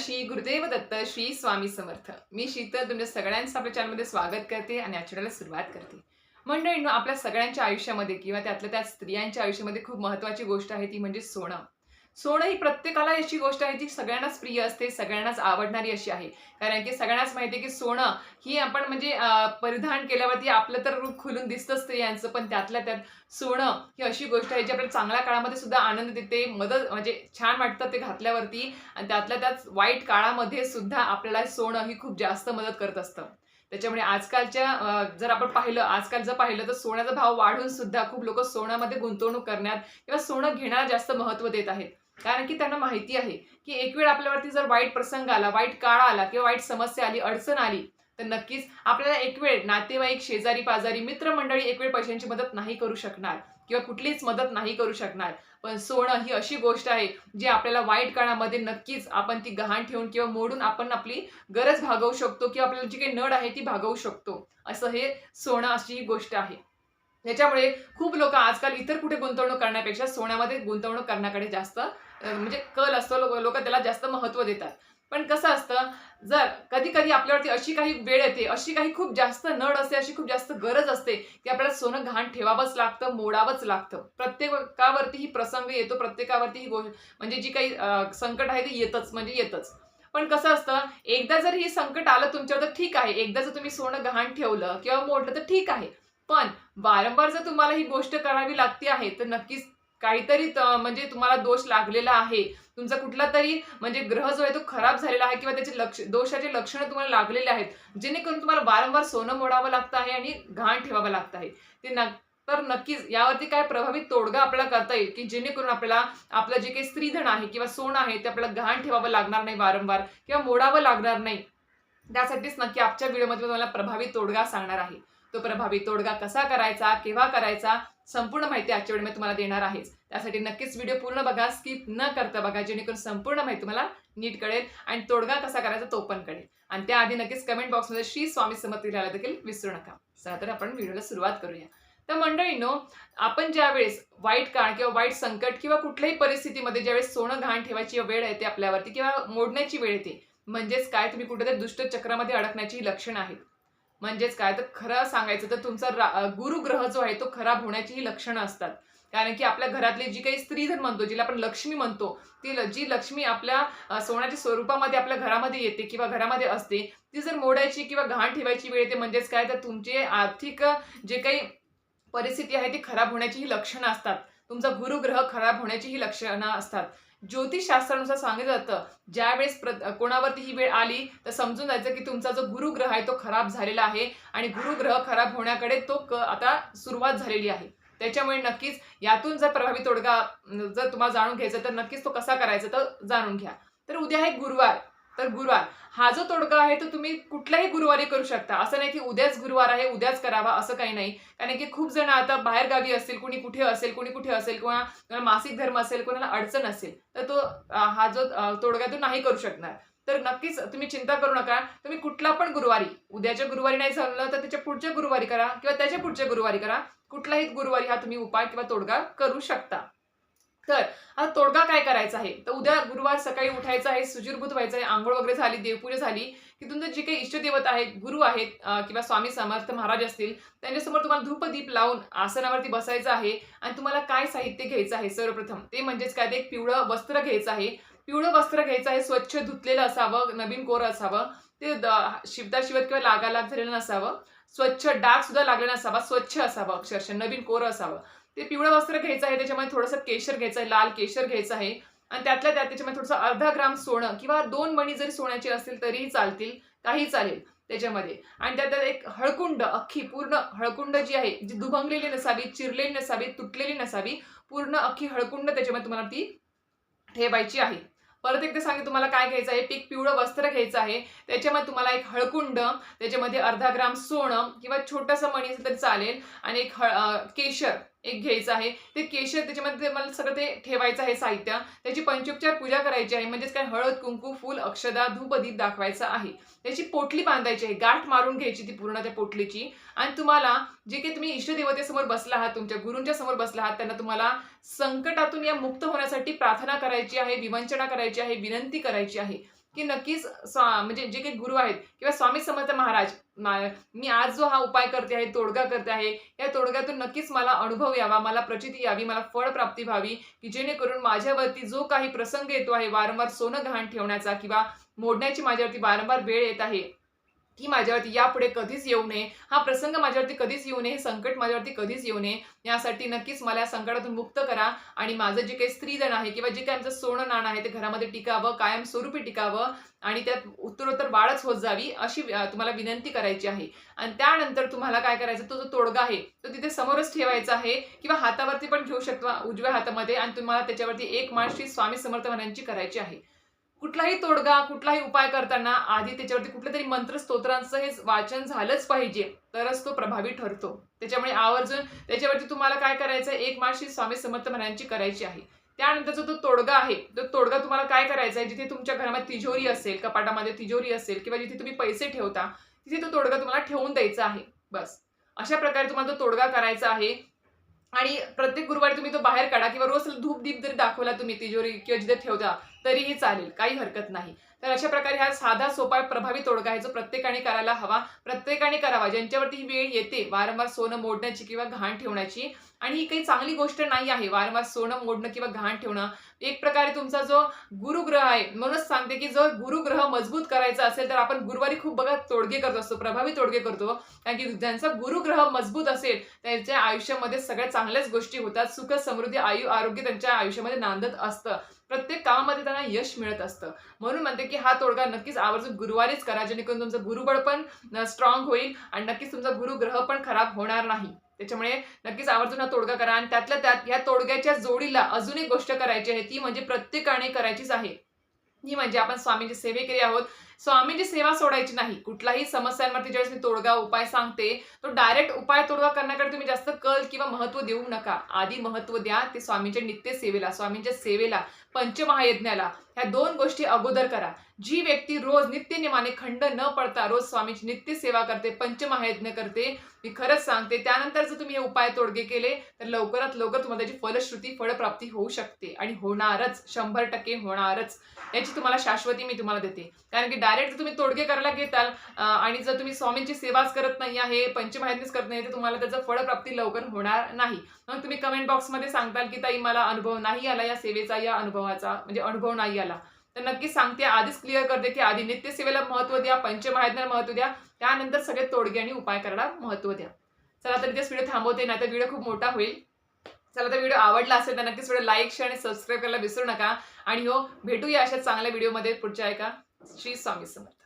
श्री गुरुदेव दत्त श्री स्वामी समर्थ. मी शीतल तुमच्या सगळ्यांचं आपल्या चॅनलमध्ये स्वागत करते आणि आठवड्याला सुरुवात करते. मंडळींनो आपल्या सगळ्यांच्या आयुष्यामध्ये किंवा त्यातल्या त्या स्त्रियांच्या आयुष्यामध्ये खूप महत्त्वाची गोष्ट आहे ती म्हणजे सोनं. सोनं ही प्रत्येकाला अशी गोष्ट आहे जी सगळ्यांनाच प्रिय असते सगळ्यांनाच आवडणारी अशी आहे. कारण की सगळ्यांनाच माहिती आहे की सोनं ही आपण म्हणजे परिधान केल्यावरती आपलं तर रूप खुलून दिसतं स्त्रियांचं पण त्यातल्या त्यात सोनं ही अशी गोष्ट आहे जी आपल्याला चांगल्या काळामध्ये सुद्धा आनंद देते मदत म्हणजे छान वाटतं ते घातल्यावरती आणि त्यातल्या त्यात वाईट काळामध्ये सुद्धा आपल्याला सोनं ही खूप जास्त मदत करत असतं. त्याच्यामुळे आजकालच्या जर आपण पाहिलं आजकाल जर पाहिलं तर सोन्याचा भाव वाढून सुद्धा खूप लोक सोन्यामध्ये गुंतवणूक करण्यात किंवा सोनं घेण्याला जास्त महत्त्व देत आहेत. कारण की त्यांना माहिती आहे की एक वेळ आपल्यावरती जर वाईट प्रसंग आला वाईट काळ आला किंवा वाईट समस्या आली अडचण आली तर नक्कीच आपल्याला एक वेळ नातेवाईक शेजारी पाजारी मित्रमंडळी एक वेळ पैशांची मदत नाही करू शकणार किंवा कुठलीच मदत नाही करू शकणार. पण सोनं ही अशी गोष्ट आहे जी आपल्याला वाईट काळामध्ये नक्कीच आपण ती गहाण ठेवून किंवा मोडून आपण आपली गरज भागवू शकतो किंवा आपल्याला जी काही नड आहे ती भागवू शकतो. असं हे सोनं अशी ही गोष्ट आहे. त्याच्यामुळे खूप लोक आजकाल इतर कुठे गुंतवणूक करण्यापेक्षा सोन्यामध्ये गुंतवणूक करण्याकडे जास्त म्हणजे कल असतो लोक लोक त्याला जास्त महत्त्व देतात. पण कसं असतं जर कधी कधी आपल्यावरती अशी काही वेळ येते अशी काही खूप जास्त नड असते अशी खूप जास्त गरज असते की आपल्याला सोनं घाण ठेवावंच लागतं मोडावंच लागतं. प्रत्येकावरती ही प्रसंग येतो प्रत्येकावरती ही गोष्ट म्हणजे जी काही संकट आहे ते येतच म्हणजे येतच. पण कसं असतं एकदा जर ही संकट आलं तुमच्यावर तर ठीक आहे एकदा जर तुम्ही सोनं गहाण ठेवलं किंवा मोडलं तर ठीक आहे. पण वारंवार जर तुम्हाला ही गोष्ट करावी लागते आहे तर नक्कीच काहीतरी म्हणजे तुम्हाला दोष लागलेला आहे. तुमचा कुठला तरी म्हणजे ग्रह जो आहे तो खराब झालेला आहे किंवा त्याचे लक्ष दोषाचे लक्षणं तुम्हाला लागलेले आहेत जेणेकरून तुम्हाला वारंवार सोनं मोडावं लागतं आहे आणि घाण ठेवावं लागतं आहे. ते न तर नक्कीच यावरती काय प्रभावित तोडगा आपल्याला करता येईल की जेणेकरून आपल्याला आपलं जे काही स्त्रीधन आहे किंवा सोनं आहे ते आपल्याला घाण ठेवावं लागणार नाही वारंवार किंवा मोडावं लागणार नाही. त्यासाठीच नक्की आजच्या व्हिडिओमध्ये तुम्हाला प्रभावी तोडगा सांगणार आहे. तो प्रभावी तोडगा कसा करायचा केव्हा करायचा संपूर्ण माहिती आजच्या वेळी मी तुम्हाला देणार आहेच. त्यासाठी नक्कीच व्हिडिओ पूर्ण बघा स्किप न करता बघा जेणेकरून संपूर्ण माहिती तुम्हाला नीट कळेल आणि तोडगा कसा करायचा तो पण कळेल. आणि त्याआधी नक्कीच कमेंट बॉक्समध्ये श्री स्वामी समर्थ लिहायला देखील विसरू नका. चला तर आपण व्हिडिओला सुरुवात करूया. तर मंडळीनो आपण ज्यावेळेस वाईट काळ किंवा वाईट संकट किंवा कुठल्याही परिस्थितीमध्ये ज्यावेळेस सोनं घाण ठेवायची वेळ येते आपल्यावरती किंवा मोडण्याची वेळ येते म्हणजेच काय? तुम्ही कुठेतरी दुष्ट चक्रामध्ये अडकण्याची लक्षणं आहेत. म्हणजेच काय? तर खरं सांगायचं तर तुमचा गुरुग्रह जो आहे तो खराब होण्याची ही लक्षणं असतात. कारण की आपल्या घरातली जी काही स्त्रीधन म्हणतो जिला आपण लक्ष्मी म्हणतो ती जी लक्ष्मी आपल्या सोन्याच्या स्वरूपामध्ये आपल्या घरामध्ये येते किंवा घरामध्ये असते ती जर मोडायची किंवा घाण ठेवायची वेळ येते म्हणजेच काय? तर तुमचे आर्थिक जे काही परिस्थिती आहे ती खराब होण्याची ही लक्षणं असतात. तुमचा गुरुग्रह खराब होण्याची ही लक्षणं असतात. ज्योतिषशास्त्रानुसार सांगितलं जातं ज्यावेळेस प्र कोणावरती ही वेळ आली तर समजून जायचं की तुमचा जो गुरुग्रह आहे तो खराब झालेला आहे आणि गुरुग्रह खराब होण्याकडे तो क आता सुरुवात झालेली आहे. त्याच्यामुळे नक्कीच यातून जर प्रभावी तोडगा जर तुम्हाला जाणून घ्यायचा तर नक्कीच तो कसा करायचा तर जाणून घ्या. तर उद्या आहे गुरुवार. तर गुरुवार. हा जो तोडगा आहे तो तुम्ही कुठल्याही गुरुवारी करू शकता. असं नाही की उद्याच गुरुवार आहे उद्याच करावा असं काही नाही. कारण की खूप जण आता बाहेर गावी असतील कुणी कुठे असेल कुणी कुठे असेल किंवा मासिक धर्म असेल कोणाला अडचण असेल तर तो हा जो तोडगा तो नाही करू शकणार. तर नक्कीच तुम्ही चिंता करू नका. तुम्ही कुठला पण गुरुवारी उद्याच्या गुरुवारी नाही झालं तर त्याच्या पुढच्या गुरुवारी करा किंवा त्याच्या पुढच्या गुरुवारी करा. कुठलाही गुरुवारी हा तुम्ही उपाय किंवा तोडगा करू शकता तर आता तोडगा काय करायचा आहे. तर उद्या गुरुवार सकाळी उठायचं आहे सुजीरभूत व्हायचं आहे आंघोळ वगैरे झाली देवपूजा झाली की तुमचं जे काही इष्टदेवत आहेत गुरु आहेत किंवा स्वामी समर्थ महाराज असतील त्यांच्यासमोर तुम्हाला धूपदीप लावून आसनावरती बसायचं आहे आणि तुम्हाला काय साहित्य घ्यायचं आहे सर्वप्रथम? ते म्हणजेच काय? ते एक पिवळं वस्त्र घ्यायचं आहे. पिवळं वस्त्र घ्यायचं आहे स्वच्छ धुतलेलं असावं नवीन कोर असावं ते शिवता शिवत किंवा लागालाग झालेलं नसावं स्वच्छ डाग सुद्धा लागलेला नसावा स्वच्छ असावं अक्षरशः नवीन कोर असावं. ते पिवळं वस्त्र घ्यायचं आहे त्याच्यामध्ये थोडंसं केशर घ्यायचं आहे लाल केशर घ्यायचं आहे. आणि त्यातल्या त्यात त्याच्यामध्ये थोडंसं अर्धा ग्राम सोनं किंवा दोन मणी जरी सोन्याचे असतील तरीही चालतील काही चालेल त्याच्यामध्ये. आणि त्यात एक हळकुंड अख्खी पूर्ण हळकुंड जी आहे जी दुभंगलेली नसावी चिरलेली नसावी तुटलेली नसावी पूर्ण अख्खी हळकुंड त्याच्यामध्ये तुम्हाला ती ठेवायची आहे. परत एकदा सांगे तुम्हाला काय घ्यायचं आहे पीक पिवळं वस्त्र घ्यायचं आहे त्याच्यामध्ये तुम्हाला एक हळकुंड त्याच्यामध्ये अर्धा ग्राम सोनं किंवा छोटंसं मणी असेल तरी चालेल आणि एक हळ केशर एक घ्यायचं आहे. ते केशर त्याच्यामध्ये मला सगळं ते ठेवायचं आहे साहित्य. त्याची पंचोपचार पूजा करायची आहे. म्हणजेच काय हळद कुंकू फूल अक्षदा धूपदीप दाखवायचा आहे. त्याची पोटली बांधायची आहे. गाठ मारून घ्यायची ती पूर्ण त्या पोटलीची. आणि तुम्हाला जे काही तुम्ही इष्टदेवतेसमोर बसला आहात तुमच्या गुरूंच्या समोर बसला आहात त्यांना तुम्हाला संकटातून या मुक्त होण्यासाठी प्रार्थना करायची आहे विवंचना करायची आहे विनंती करायची आहे. की नक्कीच स्वा- म्हणजे जे काही गुरु आहेत किंवा स्वामी समर्थ महाराज मी आज जो हा उपाय करते आहे तोडगा करते आहे या तोडग्यातून नक्कीच मला अनुभव यावा मला प्रचिती यावी मला फळ प्राप्ती व्हावी की जेणेकरून माझ्यावरती जो काही प्रसंग येतो आहे वारंवार सोनं गहाण ठेवण्याचा किंवा मोडण्याची माझ्यावरती वारंवार वेळ येत आहे की माझ्यावरती यापुढे कधीच येऊ नये. हा प्रसंग माझ्यावरती कधीच येऊ नये. हे संकट माझ्यावरती कधीच येऊ नये. यासाठी नक्कीच मला या संकटातून मुक्त करा. आणि माझं जे काही स्त्रीधन आहे किंवा जे काही आमचं सोनं नाणं आहे ते घरामध्ये टिकावं कायम स्वरूपी टिकावं आणि त्यात उत्तरोत्तर वाढच होत जावी अशी तुम्हाला विनंती करायची आहे. आणि त्यानंतर तुम्हाला काय करायचं तो जो तोडगा आहे तो तिथे समोरच ठेवायचा आहे किंवा हातावरती पण घेऊ शकता उजव्या हातामध्ये आणि तुम्हाला त्याच्यावरती एक माळ श्री स्वामी समर्थ करायची आहे. कुठलाही तोडगा कुठलाही उपाय करताना आधी त्याच्यावरती कुठल्या तरी मंत्र स्तोत्रांचं हे वाचन झालंच पाहिजे तरच तो प्रभावी ठरतो. त्याच्यामुळे आवर्जून त्याच्यावरती तुम्हाला काय करायचं एक माशी स्वामी समर्थ महाराजांची करायची आहे. त्यानंतरचा जो तोडगा आहे तो तोडगा तुम्हाला काय करायचा आहे जिथे तुमच्या घरामध्ये तिजोरी असेल कपाटामध्ये तिजोरी असेल किंवा जिथे तुम्ही पैसे ठेवता तिथे तो तोडगा तुम्हाला ठेवून द्यायचा आहे. बस. अशा प्रकारे तुम्हाला तो तोडगा करायचा आहे. आणि प्रत्येक गुरुवारी तुम्ही तो बाहेर काढा किंवा रोज धूप दीप जरी दाखवला तुम्ही तिजोरी किंवा जिथे ठेवता तरीही चालेल. काही हरकत नाही. तर अशा प्रकारे हा साधा सोपा प्रभावी तोडगा आहे जो प्रत्येकाने करायला हवा प्रत्येकाने करावा. ज्यांच्यावरती ही वेळ येते वारंवार सोनं मोडण्याची किंवा घाण ठेवण्याची आणि ही काही चांगली गोष्ट नाही आहे. वारंवार सोनं मोडणं किंवा घाण ठेवणं. एक प्रकारे तुमचा जो गुरुग्रह आहे म्हणूनच सांगते की जो गुरुग्रह मजबूत करायचा असेल तर आपण गुरुवारी खूप बघा तोडगे करत असतो प्रभावी तोडगे करतो. कारण की ज्यांचा गुरुग्रह मजबूत असेल त्यांच्या आयुष्यामध्ये सगळ्या चांगल्याच गोष्टी होतात. सुख समृद्धी आयु आरोग्य त्यांच्या आयुष्यामध्ये नांदत असतं. प्रत्येक कामामध्ये त्यांना यश मिळत असतं. म्हणून म्हणते की हा तोडगा नक्कीच आवर्जून गुरुवारीच करा जेणेकरून तुमचं गुरुबळ पण स्ट्रॉंग होईल आणि नक्कीच तुमचा गुरुग्रह पण खराब होणार नाही. त्याच्यामुळे नक्कीच आवर्जून हा तोडगा करा आणि त्यातल्या त्यात या तोडग्याच्या जोडीला अजून एक गोष्ट करायची आहे ती म्हणजे प्रत्येकाने करायचीच आहे. ती म्हणजे आपण स्वामींची सेवेकरी आहोत. स्वामींची सेवा सोडायची नाही कुठलाही समस्यांवरती ज्यावेळेस मी तोडगा उपाय सांगते तो डायरेक्ट उपाय तोडगा करण्याकडे तुम्ही जास्त कल किंवा महत्त्व देऊ नका. आधी महत्त्व द्या ते स्वामींच्या नित्य सेवेला स्वामींच्या सेवेला पंचमहायज्ञाला ह्या दोन गोष्टी अगोदर करा. जी व्यक्ती रोज नित्यनियमाने खंड न पडता रोज स्वामीची नित्य सेवा करते पंचमहायज्ञ करते मी खरंच सांगते त्यानंतर जर तुम्ही हे उपाय तोडगे केले तर लवकरात लवकर तुम्हाला त्याची फलश्रुती फळप्राप्ती होऊ शकते. आणि होणारच शंभर टक्के होणारच याची तुम्हाला शाश्वती मी तुम्हाला देते. कारण की डायरेक्ट तुम्ही तोडगे करायला घेताल आणि जर तुम्ही स्वामींची सेवाच करत नाही आहे पंचमाहितीच करत नाही तर तुम्हाला त्याचं फळप्राप्ती लवकर होणार नाही. मग तुम्ही कमेंट बॉक्समध्ये सांगताल की ताई मला अनुभव नाही आला या सेवेचा या अनुभवाचा म्हणजे अनुभव नाही आला. तर नक्कीच सांगते आधीच क्लिअर करते की आधी नित्य सेवेला महत्त्व द्या पंचमाहित्याला महत्त्व द्या त्यानंतर सगळे तोडगे आणि उपाय करायला महत्त्व द्या. चला तर इथेच व्हिडिओ थांबवते नाही तर व्हिडिओ खूप मोठा होईल. चला तर व्हिडिओ आवडला असेल तर नक्कीच व्हिडिओ लाईक शेअर आणि सबस्क्राईब करायला विसरू नका. आणि हो भेटूया अशा चांगल्या व्हिडिओमध्ये पुढच्या एका श्री स्वामी समर्थ